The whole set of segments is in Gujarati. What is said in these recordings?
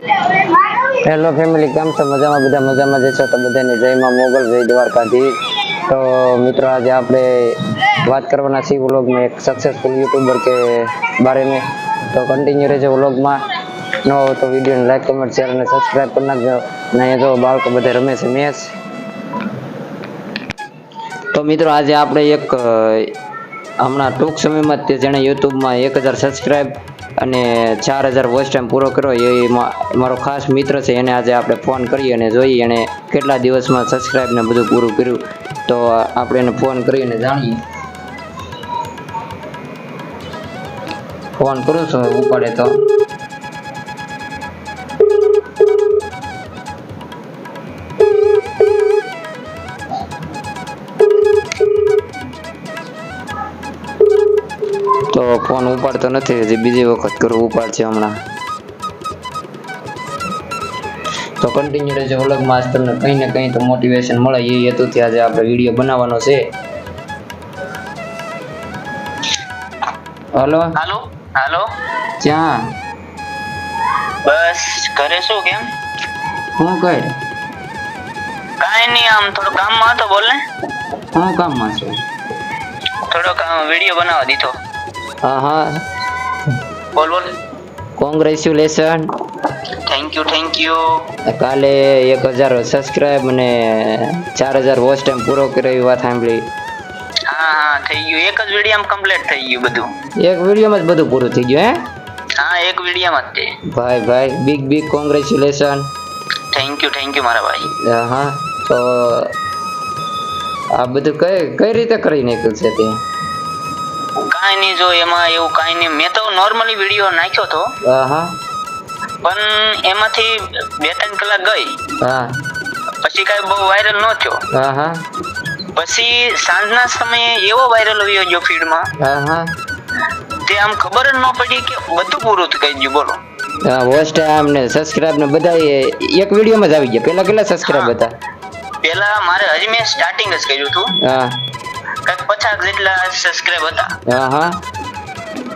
હેલો ફેમિલી કેમ છો? મજામાં? બધા મજામાં જશો તો બધાને જયમાં મોગલ જય દ્વારકાધીશ. તો મિત્રો, આજે આપણે વાત કરવાના છીએ વ્લોગમાં એક સક્સેસફુલ યુટ્યુબર કે બારે મેં તો કન્ટિન્યુ રહેજો વ્લોગમાં. ન તો વિડીયોને લાઈક કમેન્ટ શેર અને સબસ્ક્રાઈબ કરી નાખજો. અને અહીંયા જો બાળકો બધા રમે છે, મેચ. તો મિત્રો, આજે આપણે એક હમણાં ટૂંક સમયમાં તે જેણે યુટ્યુબમાં એક હજાર સબસ્ક્રાઈબ અને ચાર હજાર વોચ ટાઈમ પૂરો કર્યો. એ મારો ખાસ મિત્ર છે, એને આજે આપણે ફોન કરીએ અને જોઈએ એને કેટલા દિવસમાં સબસ્ક્રાઈબ ને બધું પૂરું કર્યું. તો આપણે એને ફોન કરીને જાણીએ. ફોન કરું છું ઉપાડે તો. ફોન ઉપાડતો નથી હજી બીજી વખત કરું ઉપાડશે હમણાં. તો કન્ટિન્યુ રહેજો વ્લોગમાં આજ તમને કંઈ ને કંઈ તો મોટિવેશન મળે એ હેતુથી આજે આપણે વીડિયો બનાવવાનો છે. હલો? હાલો? હાલો? ક્યાં? બસ ઘરે શું કેમ? હું કઈ? કાંઈ નહીં આમ થોડું કામમાં હતો બોલ ને. હું કામમાં છું. થોડોક વીડિયો બનાવવા દીધો. હા હા બોલ બોલ congratulation thank you thank you કાલે એક હજાર સબસ્ક્રાઈબ અને ચાર હજાર વોચ ટાઈમ પૂરો કર્યો એવી વાત સાંભળી. હા હા થઈ ગયું. એક જ વીડિયો કમ્પ્લીટ થઈ ગયું બધું. એક વિડીયોમાં જ બધું પૂરું થઈ ગયું હે? હા એક વિડીયોમાં જ તે. ભાઈ ભાઈ big big congratulation thank you thank you મારા ભાઈ. હા તો આ બધું કઈ કઈ રીતે કરી નાખ્યું છે તે? કાંઈ નહીં જો એમાં એવું કાંઈ નહીં. મેં તો નોર્મલી વીડિયો નાખ્યો તો હા પણ એમાંથી બે ત્રણ કલાક ગઈ. હા. પછી કાંઈ બહુ વાયરલ ન થયો. હા હા પછી સાંજના સમયે એવો વાયરલ આવ્યો ગયો ફીડમાં હા હા તે આમ ખબર જ ન પડી કે બધું પૂરું થઈ ગયું. બોલો. હા ટાઈમ ને સબસ્ક્રાઇબ ને બધા એક વિડીયોમાં જ આવી ગયા. પેલા કેટલા સબસ્ક્રાઇબ. હતા? પેલા મારે હજી મેં સ્ટાર્ટિંગ જ કર્યું હતું. હા. કંઈક પચાસ જેટલા સબસ્ક્રાઇબ હતા. હા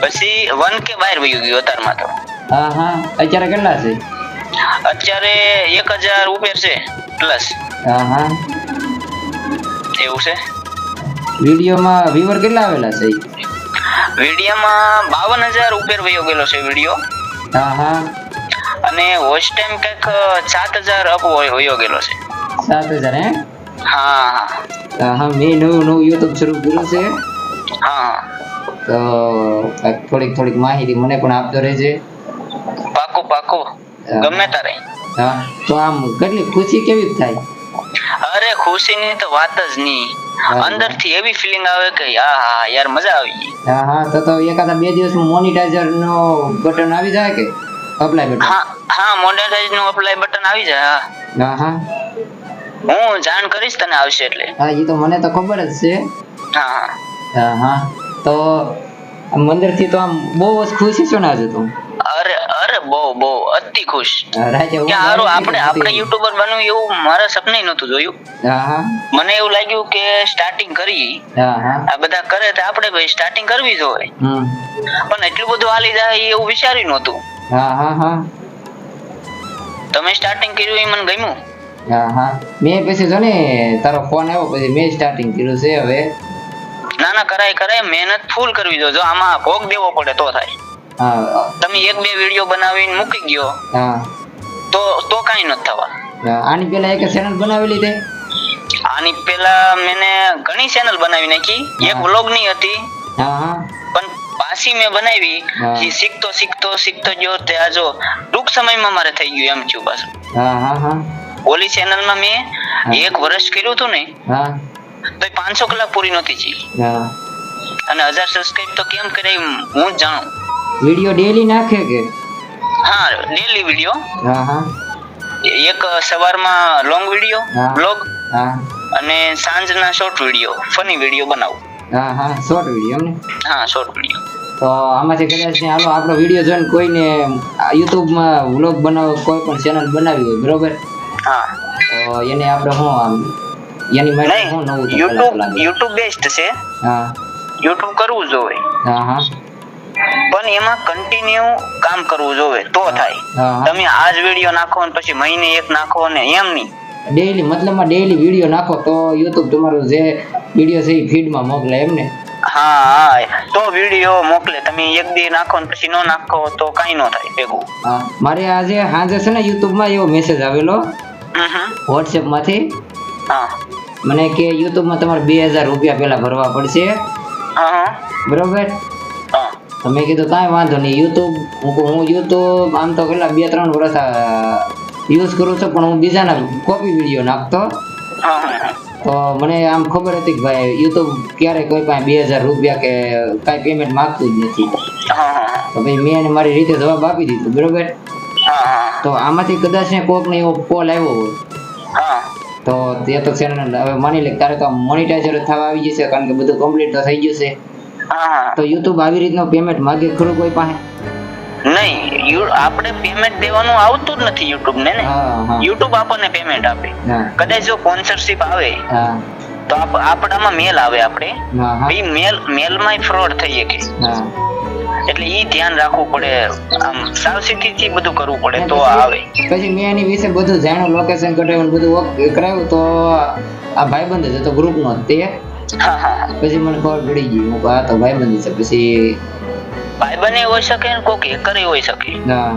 પછી વન કે બહાર વયું ગયું અતારમાં તો. હા હા અત્યારે કેટલા છે? અત્યારે એક હજાર ઉપર છે પ્લસ હા હા એવું છે. વિડીયોમાં વ્યુઅર કેટલા આવેલા છે? વિડીયોમાં બાવન હજાર ઉપર વયો ગયેલો છે વીડિયો. હા હા અને વોચ ટાઈમ કંઈક સાત હજાર અપ વયો ગયેલો છે. સાત હજાર હે? હા. હા મેં નવું નવું યુટ્યુબ શરૂ કર્યું છે. હા. તો થોડીક થોડીક માહિતી મને પણ આપતો રહેજે. પાકું પાકું. ગમે તારે. હા તો આમ કેટલી ખુશી કેવી થાય? અરે ખુશીની તો વાત જ નહીં. અંદરથી એવી ફિલિંગ આવે કે હા હા યાર મજા આવી ગઈ. હા હા તો તો એકાદા બે દિવસમાં મોનિટાઇઝર નો બટન આવી જાય કે? અપ્લાય બટન હા હા મોનેટાઇઝનું અપ્લાય બટન આવી જાય હા હા. હા જાણ કરીશ તને આવશે એટલે. હા એ તો મને તો ખબર જ છે. હા હા. હા તો મંદિરથી તો આમ બહુ જ ખુશી છું ને આજે તો? અરે અરે બહુ બહુ. અતિ ખુશ. કે હારું આપણે આપણે યુટ્યુબર બનવું એવું મારા સપને નહોતું જોયું. હા મને એવું લાગ્યું કે સ્ટાર્ટિંગ કરી. આ બધા કરે તો આપણે ભાઈ સ્ટાર્ટિંગ કરવી જ હમ. પણ એટલું બધું હાલી જાય એવું વિચાર્યું નહોતું. હા હા હા. તમે સ્ટાર્ટિંગ કર્યું એ મને ગમ્યું? હા હા મેં પછી જો ને તારો ફોન આવ્યો પછી મેં સ્ટાર્ટિંગ કર્યું છે હવે. ના ના કરાય કરાય. મહેનત ફૂલ કરવી જો આમાં ભોગ દેવો પડે તો થાય. હા. તમે એક બે વીડિયો બનાવીને મૂકી ગયો હા. તો તો કાંઈ નથી થવા. આની પેલા એક ચેનલ બનાવેલી તે? આની પેલા મેને ઘણી ચેનલ બનાવી નાખી. એક વ્લોગની હતી. હા પણ પાછી મેં બનાવી. જે શીખતો શીખતો શીખતો ગયો. તે જો ટૂંક સમયમાં મારે થઈ ગયું એમ છું પાછું. હા હા હા. ઓલી ચેનલમાં મેં એક વર્ષ કર્યું હતું ને તો પાંચસો કલાક પૂરી નહોતી જી અને હજાર સબસ્ક્રાઇબ તો કેમ કરે હું જાણું. વીડિયો ડેલી નાખે કે? હા ડેલી વીડિયો હા હા. એક સવારમાં લોંગ વીડિયો બ્લોગ અને સાંજના શોર્ટ વીડિયો ફની વીડિયો બનાવું. હા હા. શોર્ટ વીડિયો એમને હા શોર્ટ વીડિયો તો આમાંથી કદાચ હાલો આપણો વીડિયો જોઈને કોઈને યુટ્યુબમાં વ્લોગ બનાવો કોઈ પણ ચેનલ બનાવી હોય બરોબર? હા. એને આપણે શું આમ એની માટે શું નવું યુટ્યુબ યુટ્યુબ બેસ્ટ છે. હા. યુટ્યુબ કરવું જોઈએ હા હા. પણ એમાં કન્ટિન્યુ કામ કરવું જોવે તો થાય. તમે આજ વીડિયો નાખો ને પછી મહિને એક નાખો ને એમ નહીં. ડેઈલી મતલબમાં ડેઈલી વીડિયો નાખો તો યુટ્યુબ તમારો જે વીડિયો છે એ ફીડમાં મોકલે એમ ને? હા હા. તો વીડિયો મોકલે. તમે એક દી નાખો ને પછી નો નાખો તો કાંઈ ન થાય ભેગું. મારે આજે સાંજે છે ને યુટ્યુબમાં એવો મેસેજ આવેલો. વોટ્સએપમાંથી? માંથી મને કે યુટ્યુબમાં તમારે બે હજાર રૂપિયા પેલા ભરવા પડશે. બરોબર? તમે કીધું કાંઈ વાંધો નહીં. યુટ્યુબ હું યુટ્યુબ આમ તો કેટલા બે ત્રણ વર્ષ યુઝ કરું છું પણ હું બીજાના કોપી વીડિયો નાખતો. તો મને આમ ખબર હતી કે ભાઈ યુટ્યુબ ક્યારે કોઈ પાસે બે હજાર રૂપિયા કે કાંઈ પેમેન્ટ માગતું જ નથી. તો ભાઈ મેં એને મારી રીતે જવાબ આપી દીધો. બરોબર? તો આમાંથી કદાચ ને કોકને એવો કોલ આવ્યો હોય. તો તે તો ચેનલ હવે માની લે તારે તો મોનિટાઈઝર થવા આવી જશે કારણ કે બધું કમ્પ્લીટ તો થઈ ગયું છે તો યુટ્યુબ આવી રીતનો પેમેન્ટ માગે ખરું કોઈ પાસે? નહીં આપણે પેમેન્ટ દેવાનું આવતું જ નથી યુટ્યુબ ને ને? યુટ્યુબ આપણને પેમેન્ટ આપે. કદાચ જો સ્પોન્સરશિપ આવે હા. તો આપ- આપણામાં મેલ આવે આપણે. મેલ મેલમાં ફ્રોડ થઈ શકે. એટલે ઈ ધ્યાન રાખવું પડે. આમ સાવચેતીથી બધું કરવું પડે તો આવે. પછી મેં એની વિશે બધું જાણ્યું લોકેશન કઢાવ્યું બધું કરાવ્યું તો આ ભાઈબંધ જ હતો ગ્રુપનો તે. પછી મને ખબર પડી ગઈ હું આ તો ભાઈબંધ છે. પછી ભાઈબંધ હોઈ શકે ને કોક હેકર હોઈ શકે. હા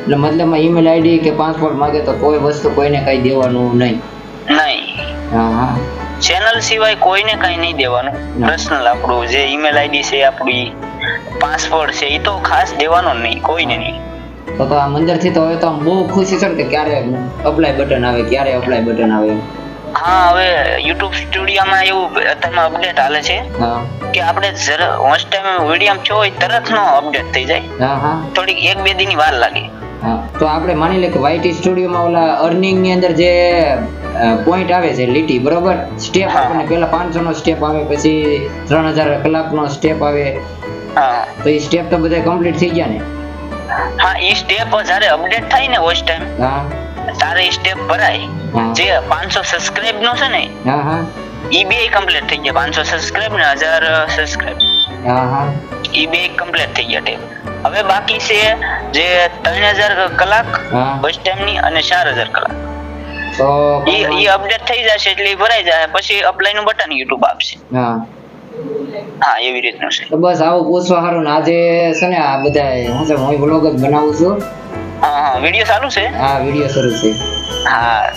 એટલે મતલબમાં ઈમેલ આઈડી કે પાસપોર્ટ માંગે તો કોઈ વસ્તુ કોઈને કઈ દેવાનું નહીં. નહીં. હા હા. ચેનલ સિવાય કોઈને કઈ નહીં દેવાનું. પર્સનલ આપણું જે ઈમેલ આઈડી છે આપણી. પાસવર્ડ છે એ તો ખાસ દેવાનો નહીં કોઈને નહીં. તો તો આ મંદિરથી તો હવે તો બહુ ખુશી છે કે ક્યારે અપ્લાય બટન આવે ક્યારે અપ્લાય બટન આવે હા હવે યુટ્યુબ સ્ટુડિયોમાં એવું અત્યારમાં અપડેટ હાલે છે કે આપણે જરા વોચ ટાઈમ વીડિયો છો તરત નો અપડેટ થઈ જાય. થોડીક એક બે દિન વાર લાગે. તો આપણે માની લે કે વાયટી સ્ટુડિયોમાં ઓલા અર્નિંગની અંદર જે પોઈન્ટ આવે છે લીટી બરોબર? સ્ટેપ. આપણને પેલા પાંચસો નો સ્ટેપ આવે પછી ત્રણ હજાર કલાકનો સ્ટેપ આવે. હા. તો એ સ્ટેપ તો બધા કમ્પ્લીટ થઈ ગયા ને? હા એ સ્ટેપ જ્યારે અપડેટ થાય ને વોચ ટાઈમ હા. તારે એ સ્ટેપ ભરાય. જે પાંચસો સબસ્ક્રાઇબ નો છે ને હા હા. ઈ બે કમ્પ્લીટ થઈ ગયા. પાંચસો સબસ્ક્રાઇબ ને હજાર સબસ્ક્રાઇબ હા હા. ઈ બે કમ્પ્લીટ થઈ ગયા ટેપ હવે બાકી છે જે ત્રણ હજાર કલાક બસ ટાઈમની અને ચાર હજાર કલાક. તો ઈ અપડેટ થઈ જશે એટલે ભરાઈ જાય. પછી અપ્લાયનું બટન YouTube આપશે. હા. હા એવી રીતનું છે. તો બસ આવું પૂછવા ને આજે છે ને આ બધા હું છે હું બ્લોગ જ બનાવું છું. હા હા વીડિયો ચાલુ છે? હા વીડિયો શરૂ છે. હા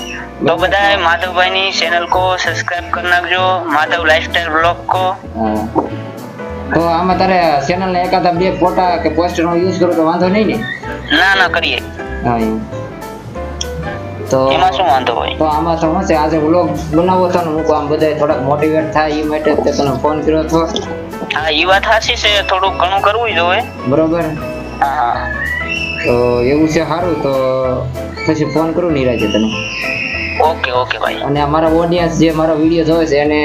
તો બધા માધવભાઈ ની ચેનલ કો સબસ્ક્રાઇબ કરી નાખજો. માધવ લાઈફસ્ટાઈલ બ્લોગ કો. તો આમાં તારે ચેનલ ને એકાદા બે ફોટા કે પોસ્ટર નો યુઝ કરો તો વાંધો નહીં ને? ના ના કરીએ. હા. તો એમાં શું વાંધો હોય? તો આમાં તો શું છે આજે વ્લોગ બનાવો તો હું આમ બધા થોડાક મોટિવેટ થાય એ માટે તે તને ફોન કર્યો તો હા એ વાત સાચી છે. થોડુંક ઘણું કરવું જોઈએ બરોબર? હા હા. તો એવું છે સારું. તો પછી ફોન કરું નિરાજે તને. ઓકે ઓકે ભાઈ. અને અમારા ઓડિયન્સ જે મારો વીડિયો જોવે છે એને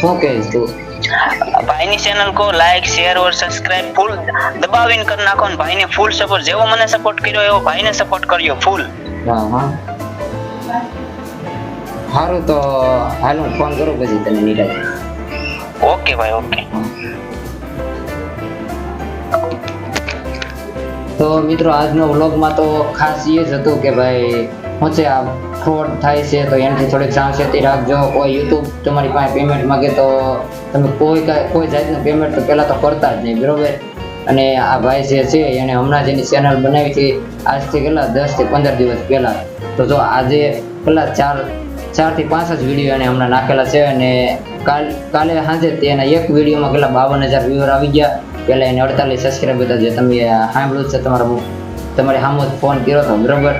શું કહીશ તું? ભાઈની ચેનલ કો લાઈક શેર ઓર સબસ્ક્રાઇબ ફૂલ દબાવીને કરી નાખો ને ભાઈને ફૂલ સપોર્ટ જેવો મને સપોર્ટ કર્યો એવો ભાઈને સપોર્ટ કર્યો ફૂલ હા હા. સારું તો હાલ હું ફોન કરું પછી તને નીરજ ઓકે ભાઈ ઓકે તો મિત્રો આજનો વ્લોગમાં તો ખાસ એ જ હતું કે ભાઈ શું છે આ ફ્રોડ થાય છે તો એનાથી થોડીક સાવચેતી રાખજો. કોઈ યુટ્યુબ તમારી પાસે પેમેન્ટ માગે તો તમે કોઈ કોઈ જાતનું પેમેન્ટ તો પહેલાં તો કરતા જ નહીં બરોબર? અને આ ભાઈ જે છે એણે હમણાં જેની ચેનલ બનાવી હતી. આજથી કેટલા? દસથી પંદર દિવસ પહેલાં. તો જો આજે પેલા ચાર, ચારથી પાંચ જ વીડિયો એને હમણાં નાખેલા છે અને કાલ, કાલે સાંજે તેના એક વિડીયોમાં કેટલા બાવન હજાર વ્યૂઅર આવી ગયા. પહેલાં એને અડતાલીસ સબસ્ક્રાઈબ હતા જે તમે સાંભળ્યું છે તમારા તમારે સામો ફોન કર્યો હતો બરોબર.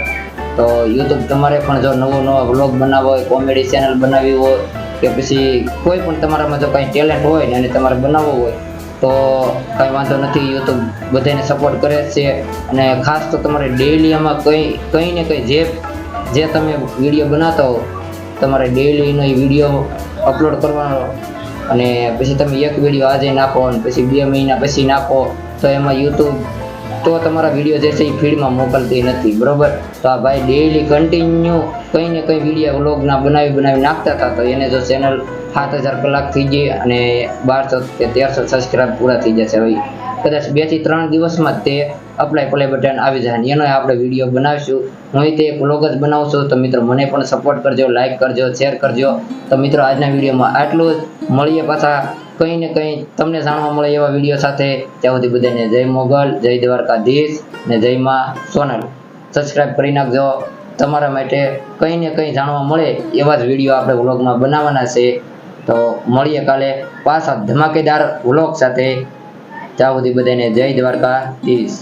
તો યુટ્યુબ તમારે પણ જો નવો નવો વ્લોગ બનાવવો હોય કોમેડી ચેનલ બનાવવી હોય, કે પછી કોઈ પણ તમારામાં જો કાંઈ ટેલેન્ટ હોય ને અને તમારે બનાવવો હોય, તો કાંઈ વાંધો નથી. યુટ્યુબ બધાને સપોર્ટ કરે છે. અને ખાસ તો તમારે ડેઈલી આમાં કંઈ કંઈ ને કંઈ જે જે તમે વીડિયો બનાવતા હો, તમારે ડેઈલીનો એ વીડિયો અપલોડ કરવાનો અને પછી તમે એક વીડિયો આજે નાખો અને પછી બે મહિના પછી નાખો, તો એમાં યુટ્યુબ તો તમારા વીડિયો જે છે એ ફીડમાં મોકલતી નથી, બરોબર? તો આ ભાઈ ડેઈલી કન્ટિન્યુ કંઈ ને કંઈ વીડિયો વ્લોગના બનાવી બનાવી નાખતા હતા, તો એને જો ચેનલ સાત હજાર કલાક થઈ ગઈ અને બારસો કે તેરસો સબસ્ક્રાઈબ પૂરા થઈ જશે હવે કદાચ બેથી ત્રણ દિવસમાં તે અપ્લાય પ્લે બટન આવી જાય એનો આપણે વીડિયો બનાવીશું. હું તે એક વ્લોગ જ બનાવું છું તો મિત્રો મને પણ સપોર્ટ કરજો લાઈક કરજો શેર કરજો. તો મિત્રો આજના વિડીયોમાં આટલું જ. મળીએ પાછા કંઈ ને કંઈ તમને જાણવા મળે એવા વીડિયો સાથે. ત્યાં સુધી બધાને જય મોગલ, જય દ્વારકાધીશ ને જય માં સોનલ. સબસ્ક્રાઇબ કરી નાખજો. તમારા માટે કંઈ ને કંઈ જાણવા મળે એવા જ વીડિયો આપણે વ્લોગમાં બનાવવાના છે. તો મળીએ કાલે પાછા ધમાકેદાર વ્લોગ સાથે. ત્યાં સુધી બધાને જય દ્વારકાધીશ